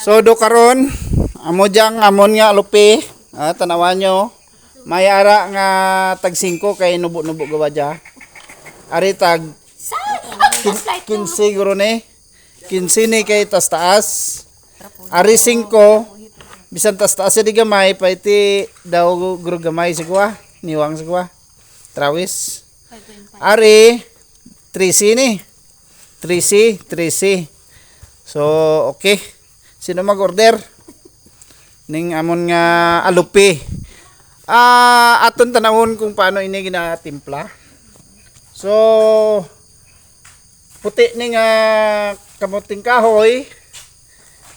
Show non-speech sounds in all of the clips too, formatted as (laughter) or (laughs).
So do karon amo jang amon nga lupi. Ah, tanawan nyo. May ara nga tag 5 kay nubo-nubo gawa dya. Ari tag kin- 15 guro ni. 15 ni kay tas taas. Ari 5 bisan tas taas di gamay pa iti daw guro gamay sigwa. Niwang sigwa. Trawis. Ari 3C ni. 3C, 3C. So, okay. Sino mag-order? Ning amon nga alupi. Ah, aton tanawon kung paano ini ginatimpla. So, puti ni nga kamuting kahoy.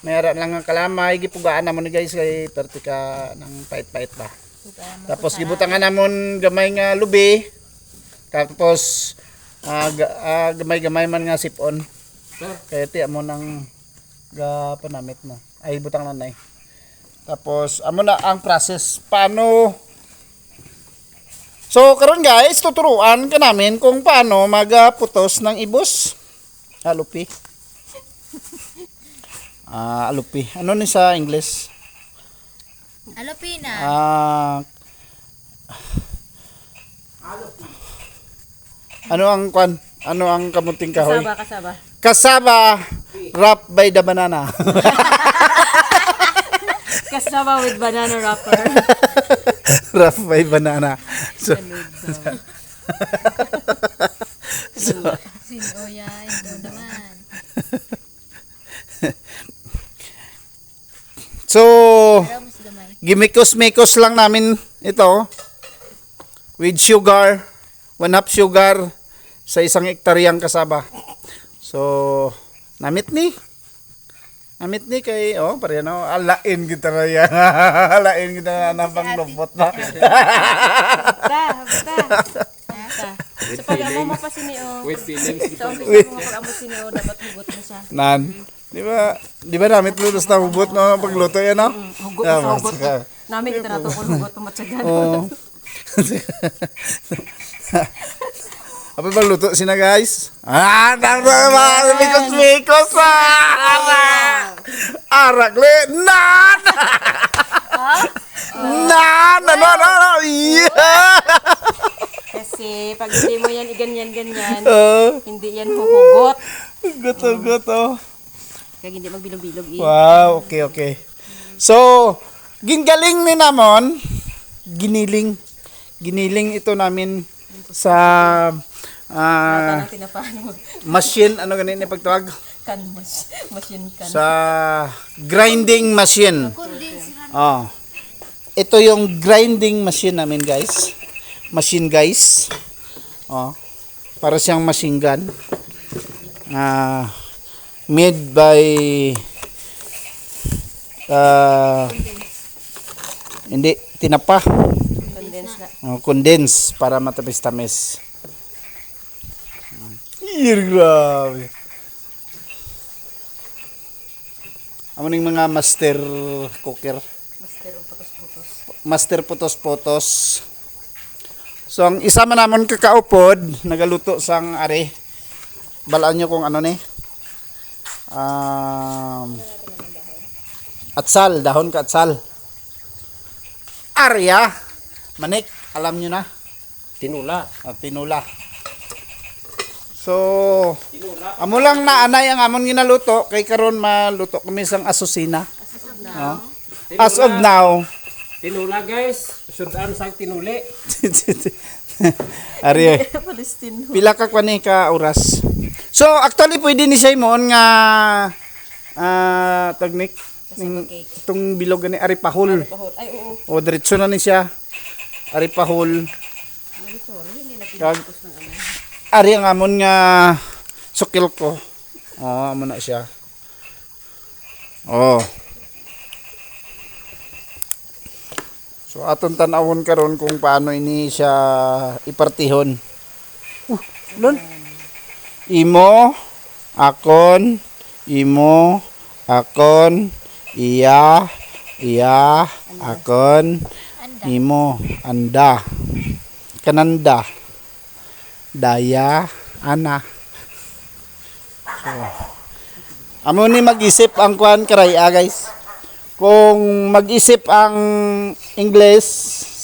Mayroon lang ang kalamay, gipugaan namon ni guys kay perti ka ng pait-pait ba. Tapos gibutangan namon gamay nga lubi. Tapos ah, gamay-gamay man nga sipon. Kaya ti amo nang ga panamit mo. Ay butang nanay. Tapos amo na ang process paano So karon guys, tuturuan ka namin kung paano magaputos ng ibos. Alupi. (laughs) Ah, alupi. Ano ni sa English? Alopina. Ah Ano ang kwan? Ano ang kamuting kahoy? Kasaba, kasaba. Kasaba wrapped by the banana. (laughs) Kasaba with banana wrapper. (laughs) wrapped by banana. So, (laughs) Sino yan? Ito naman. so gimikos-mikos lang namin ito with sugar, one half sugar sa isang hektaryang kasaba. So, namit ni. Namit ni kay, oh, pare no, alain kita na yan. (laughs) alain kita na ng panglupot na. Ta, ta. Sa pag-amo mo pa sinio. With feelings. Sa umpisa mo pag-amo sinio, dapat hugot mo siya. Nan. Di ba, di ba namit lutos na hubot no pagluto yan, no? Hugot Yeah, mo sa hugot. Namin kita na tukol hugot mo matyagan. Oo. (laughs) (laughs) Apa ba luto sina guys? Ah, nang mga mikos mikos ah. Arak. Arak le. Nan. Nan. Ano ano ano. Yeah. Kasi pag hindi mo yan iganyan-ganyan, Oh, hindi yan huhugot. goto goto. Kaya hindi magbilog-bilog eh. Wow, okay okay. So, gingaling ni namon giniling giniling ito namin sa ah machine ano ganin ni pagtawag Kan. Machine kan. sa grinding machine. Na. Oh. Ito yung grinding machine namin, guys. Machine, guys. Oh. Para siyang machine gun. Ah, made by ah hindi tinapa. Condense na. Oh, condense para matamis-tamis. Iyir, grabe. Amo ning mga master cooker. Master putos-putos. Master putos-putos. So ang isa man namon kakaupod, nagaluto sang are. Balaan nyo kung ano ni. Um, atsal, dahon ka atsal. Arya. Manik, alam nyo na. Tinula. At tinula. So, amo lang na anay ang amon ginaluto kay karon maluto kami sang asusina. Oh. As of now. Tinula guys. Sudan sa tinuli. (laughs) Ari, (laughs) Palestine. pila ka kwani ka oras. So, actually pwede ni siya moon nga ah tagnik ning itong bilog gani ari pahol. Ay, oo. O diretso na ni siya. Ari pahol. Kag Ari ang amon nga sukil ko. Oh, amo na siya. Oh. So aton tan-awon karon kung paano ini siya ipartihon. Uh, lon. Imo, akon, imo, akon, iya, iya, akon, imo, anda, kananda, daya, ana. So, Amo ni mag-isip ang kuan karaya guys. Kung mag-isip ang English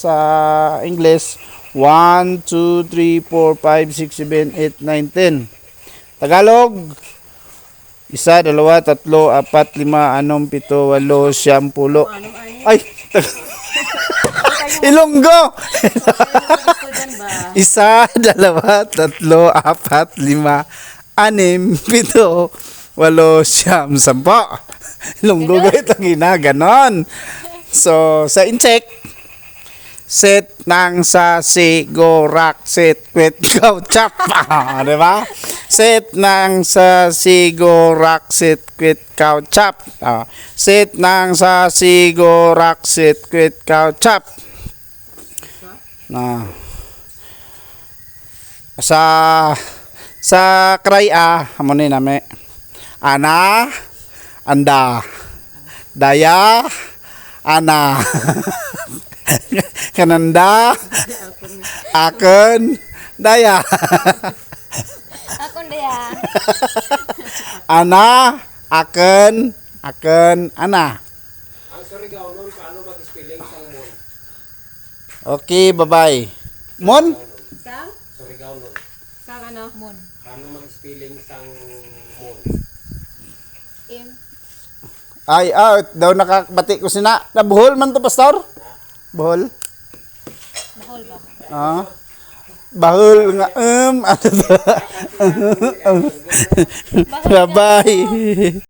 sa English 1 2 3 4 5 6 7 8 9 10. Tagalog isa, dalawa, tatlo, apat, lima, anom, pito, walo, siyam, pulo. Ay! Ilonggo! (laughs) Isa, dalawa, tatlo, apat, lima, anim, pito, walo, siyam, sampo. Ilonggo gayet ang ina, ganon. So, sa incheck, set ng sa si go rock set quit go chop. (laughs) Ah, di ba? Set ng sa si go rock set quit go chop. Ah, set ng sa si go rock set quit go chop na sa sa kraya amo ni nami ana anda daya ana kananda aken daya Ako na ya. ana aken aken ana Ang Surigao nun, paano mag-spelling sang mon? Okay bye bye mon Sang? Surigao nun, Sang ano? Mon. paano mag-spelling sang mon? Im. ay ah daw nakabati ko sina nabuhol man to pastor buhol Bahol ba? ah bahol nga um ano to bye bye